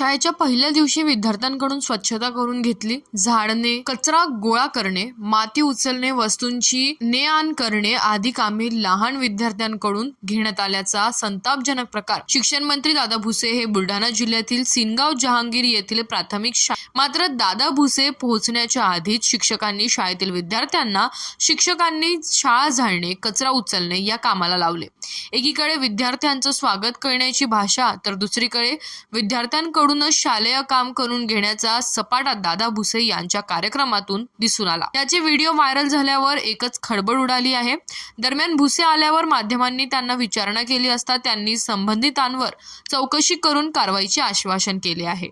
शाळेच्या पहिल्या दिवशी विद्यार्थ्यांकडून स्वच्छता करून घेतली. झाडणे कचरा गोळा करणे माती उचलणे वस्तूंची ने आण करणे आदी कामे लहान विद्यार्थ्यांकडून घेण्यात आल्याचा संतापजनक प्रकार. शिक्षण मंत्री दादा भुसे हे बुलढाणा जिल्ह्यातील सिनगाव जहांगीर येथील प्राथमिक शाळा मात्र दादा भुसे पोहोचण्याच्या आधीच शिक्षकांनी शाळेतील विद्यार्थ्यांना शिक्षकांनी शाळा झाडणे कचरा उचलणे या कामाला लावले. एकीकडे विद्यार्थ्यांचं स्वागत करण्याची भाषा तर दुसरीकडे विद्यार्थ्यांकडूनच शालेय काम करून घेण्याचा सपाटा दादा भुसे यांच्या कार्यक्रमातून दिसून आला. त्याचे व्हिडिओ व्हायरल झाल्यावर एकच खळबळ उडाली आहे. दरम्यान भुसे आल्यावर माध्यमांनी त्यांना विचारणा केली असता त्यांनी संबंधितांवर चौकशी करून कारवाईचे आश्वासन केले आहे.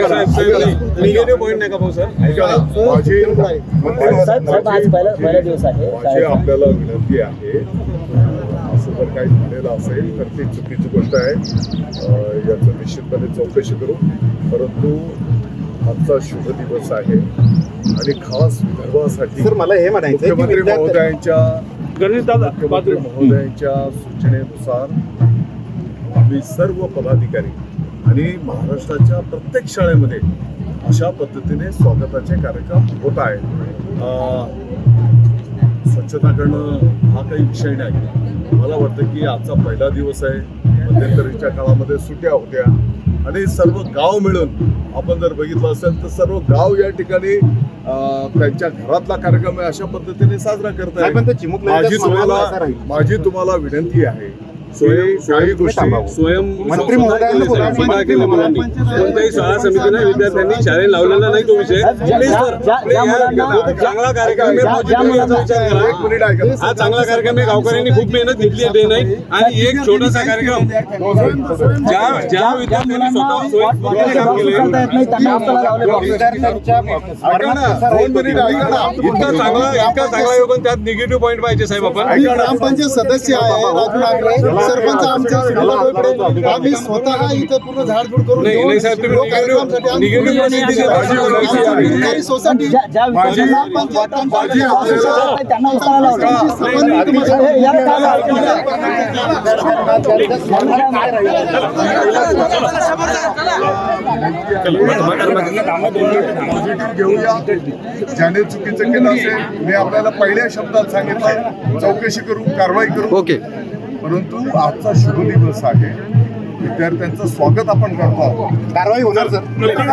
निगेटिव्ह पॉईंट नाही का भाऊ सर माझी साहेब साहेब आज पहिला पहिला दिवस आहे माझी शाळेचा. आपल्याला विनंती आहे असं जर काही झालेलं असेल तर ती चुकीची गोष्ट आहे याचं निश्चितपणे चौकशी करू परंतु आजचा शुभ दिवस आहे आणि खास विदर्भासाठी सर मला हे म्हणायचं आहे की मुख्यमंत्री महोदयांच्या मुख्यमंत्री महोदयांच्या सूचनेनुसार आम्ही सर्व पदाधिकारी आणि महाराष्ट्राच्या प्रत्येक शाळेमध्ये अशा पद्धतीने स्वागताचे कार्यक्रम होत आहेत. स्वच्छता करणं हा काही विषय नाही. मला वाटतं की आजचा पहिला दिवस आहे. मध्यंतरीच्या काळामध्ये सुट्या होत्या. आणि सर्व गाव मिळून आपण जर बघितलं असेल तर सर्व गाव या ठिकाणी त्यांच्या घरातला कार्यक्रम आहे अशा पद्धतीने साजरा करत राहील. माझी तुम्हाला विनंती आहे स्वयं काही गोष्टी स्वयं मंत्री महोदयांना बोला. स्वतः केलं मुलांनी. कोणत्याही शाळा समितीने विद्यार्थ्यांनी शाळेत लावलेला नाही तो विषय. प्लीज सर, चांगला कार्यक्रम आहे. याचा विचार करा. हा चांगला कार्यक्रम आहे. गावकऱ्यांनी खूप मेहनत घेतली आहे डे नाईट आणि एक छोटासा कार्यक्रम. ज्या ज्या विद्यार्थ्यांनी स्वतः काम केले इतका चांगला इतका चांगला योगन त्यात निगेटिव्ह पॉईंट पाहिजे साहेब आपण. ग्रामपंचायत सदस्य आहे राजू सरपंच आमचे सुनील डोकरे. आम्ही स्वतः इथं पूर्ण झाडझूड करून कार्यक्रमासाठी सोसायटी. हे- घेऊया ज्याने चुकीचं केलं असेल मी आपल्याला पहिल्या शब्दात सांगितलं चौकशी करू कारवाई करू ओके परंतु आजचा शुभ दिवस आहे. विद्यार्थ्यांचं स्वागत आपण करतो आहोत. कारवाई होणार सर.